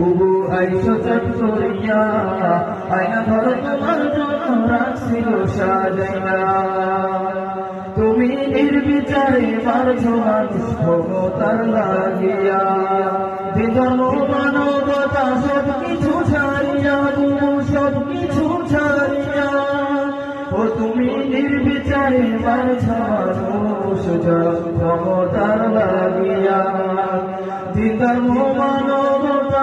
বুবু আইসো চট করিয়া আয়না ঘর তোমার জন্য রাখছি গো সাজাইয়া। তুমি নির্বিচারে মারছো মানুষ ক্ষমতার লাগিয়া। যে ধর্ম, মানবতা সব কিছু ছাড়িয়া বুবু সব কিছু ছাড়িয়া। ও তুমি নির্বিচারে মারছো মানুষ ক্ষমতার লাগিয়া। যে মানবতা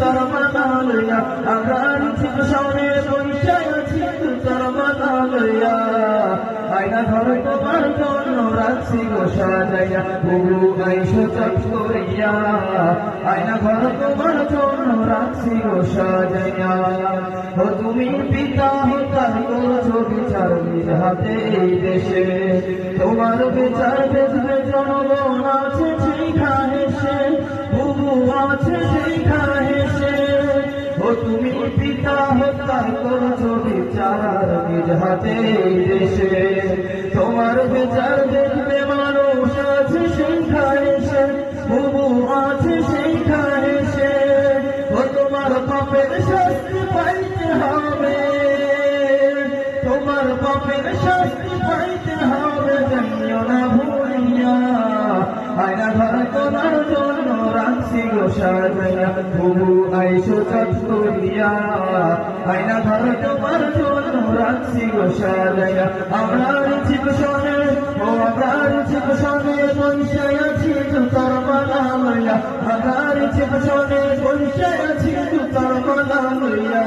তার মাথা লইয়া আমার চিকশনে বৈশায় আছি তার মাথা লইয়া আয়না ঘর তোমার তুমি পিতা হতার বিচার হাতে এই দেশে। তোমার বিচার দেখবে জনগণ আছে সেইখানে সে বুবু আছে সেইখানে পিতা হত্যা করছ বিচার নিজ হাতে দেশে। তোমার বিচার দেখবে মানুষ। সাজাইয়া বুবু আইসো চট করিয়া আয়না ঘর তোমার জন্য রাখছি গো সাজাইয়া আমার চিকশনে ও আমার চিকশনে বৈশায় আছি তার মালা লইয়া আমার চিকশনে বৈশায় আছি তার মালা লইয়া